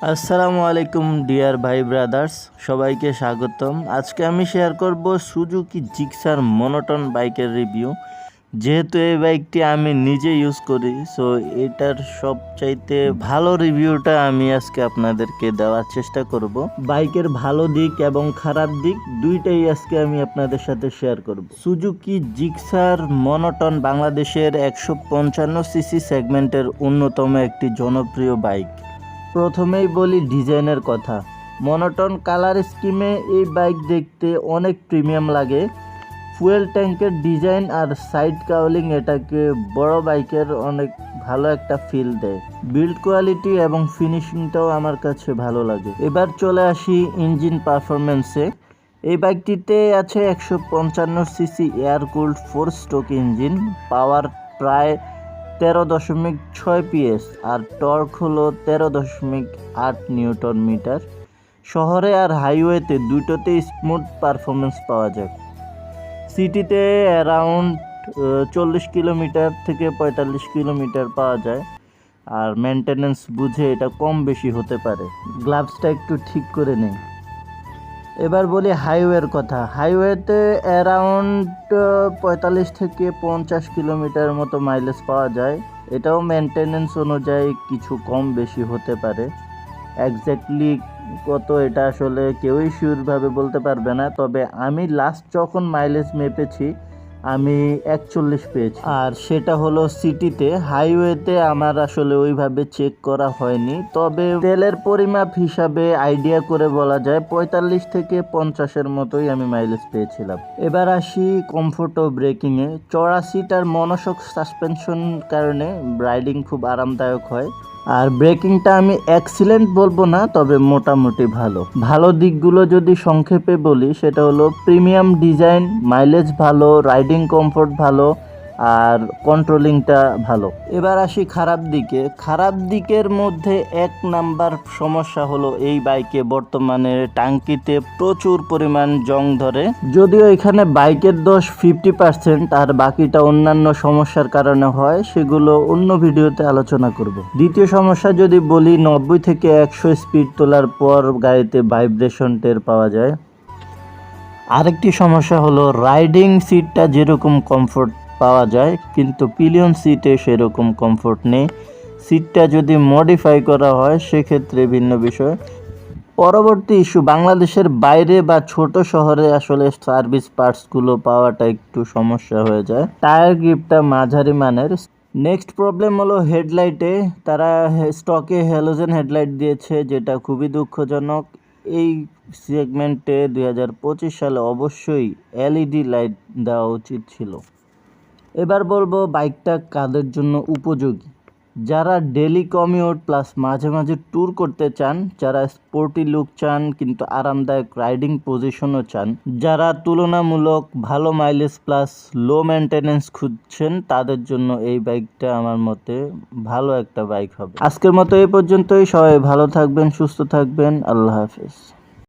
আসসালামু আলাইকুম, ডিয়ার ভাই ব্রাদার্স, সবাইকে স্বাগতম। আজকে আমি শেয়ার করব সুজুকি জিক্সার মনোটন বাইকের রিভিউ। যেহেতু এই বাইকটি আমি নিজে ইউজ করি সো এটার সবচাইতে ভালো রিভিউটা আমি আজকে আপনাদেরকে দেওয়ার চেষ্টা করব। বাইকের ভালো দিক এবং খারাপ দিক দুইটাই আজকে আমি আপনাদের সাথে শেয়ার করব। সুজুকি জিক্সার মনোটন বাংলাদেশের একশো পঞ্চান্ন সিসি সেগমেন্টের অন্যতম একটি জনপ্রিয় বাইক। প্রথমেই বলি ডিজাইনের কথা। মনোটন কালার স্কিমে এই বাইক দেখতে অনেক প্রিমিয়াম লাগে। ফুয়েল ট্যাঙ্কের ডিজাইন আর সাইড কাউলিং এটাকে বড় বাইকের অনেক ভালো একটা ফিল দেয়। বিল্ড কোয়ালিটি এবং ফিনিশিংটাও আমার কাছে ভালো লাগে। এবার চলে আসি ইঞ্জিন পারফরমেন্সে এই বাইকটিতে আছে একশো পঞ্চান্ন CC air cooled four stroke engine power প্রায় তেরো দশমিক ছয় পিএস আর টর্ক হলো তেরো দশমিক আট নিউটন মিটার। শহরে আর হাইওয়েতে দুটোতেই স্মুথ পারফরমেন্স পাওয়া যায়। সিটিতে অ্যারাউন্ড চল্লিশ কিলোমিটার থেকে পঁয়তাল্লিশ কিলোমিটার পাওয়া যায়। আর মেনটেনেন্স বুঝে এটা কম বেশি হতে পারে। গ্লাভসটা একটু ঠিক করে নেই এবার বলি হাইওয়ের কথা। হাইওয়েতে অ্যারাউন্ড পঁয়তাল্লিশ থেকে পঞ্চাশ কিলোমিটার মতো মাইলেজ পাওয়া যায়। এটাও মেনটেনেন্স অনুযায়ী কিছু কম বেশি হতে পারে। একজ্যাক্টলি কত এটা আসলে কেউই শিওরভাবে বলতে পারবে না। তবে আমি লাস্ট যখন মাইলেজ মেপেছি আমি একচল্লিশ পেয়েছি। আর সেটা হলো সিটিতে, হাইওয়েতে আমার আসলে ওইভাবে চেক করা হয়নি। তবে তেলের পরিমাপ হিসাবে আইডিয়া করে বলা যায়, পঁয়তাল্লিশ থেকে পঞ্চাশের মতোই আমি মাইলেজ পেয়েছিলাম। এবার আসি কমফোর্ট ও ব্রেকিংয়ে চড়া সিট আর মনোশক সাসপেনশন কারণে রাইডিং খুব আরামদায়ক হয়। আর ব্রেকিংটা আমি এক্সিলেন্ট বলব না, তবে মোটামুটি ভালো। ভালো দিকগুলো যদি সংক্ষেপে বলি, সেটা হলো প্রিমিয়াম ডিজাইন মাইলেজ ভালো রাইডিং কমফোর্ট ভালো আর কন্ট্রোলিংটা ভালো। এবার আসি খারাপ দিকে। খারাপ দিকের মধ্যে এক নাম্বার সমস্যা হলো এই বাইকে বর্তমানে টাঙ্কিতে প্রচুর পরিমাণ জং ধরে। যদিও এখানে বাইকের দোষ ফিফটি পার্সেন্ট আর বাকিটা অন্যান্য সমস্যার কারণে হয়, সেগুলো অন্য ভিডিওতে আলোচনা করব। দ্বিতীয় সমস্যা যদি বলি, নব্বই থেকে একশো স্পিড তোলার পর গাড়িতে ভাইব্রেশন টের পাওয়া যায়। আরেকটি সমস্যা হলো রাইডিং সিটটা যেরকম কমফোর্ট পাওয়া যায়, কিন্তু পিলিয়ন সিটে সেরকম কমফোর্ট নেই। সিটটা যদি মডিফাই করা হয়, সেক্ষেত্রে ভিন্ন বিষয়। পরবর্তী ইস্যু বাংলাদেশের বাইরে বা ছোট শহরে আসলে সার্ভিস পার্টসগুলো পাওয়াটা একটু সমস্যা হয়ে যায়। টায়ার গ্রিপটা মাঝারি মানের। নেক্সট প্রবলেম হলো হেডলাইটে তারা স্টকে হ্যালোজেন হেডলাইট দিয়েছে, যেটা খুবই দুঃখজনক। এই সেগমেন্টে দুই হাজার পঁচিশ সালে অবশ্যই এলইডি লাইট দেওয়া উচিত ছিল। এবার বলব বাইকটা কাদের জন্য উপযোগী। যারা ডেলি কমিউট প্লাস মাঝে মাঝে ট্যুর করতে চান, যারা স্পোর্টি লুক চান কিন্তু আরামদায়ক রাইডিং পজিশনও চান, যারা তুলনামূলক ভালো মাইলেজ প্লাস লো মেনটেনেন্স খুঁজছেন, তাদের জন্য এই বাইকটা আমার মতে ভালো একটা বাইক হবে। আজকের মতো এই পর্যন্তই। সবাই ভালো থাকবেন, সুস্থ থাকবেন। আল্লাহ হাফেজ।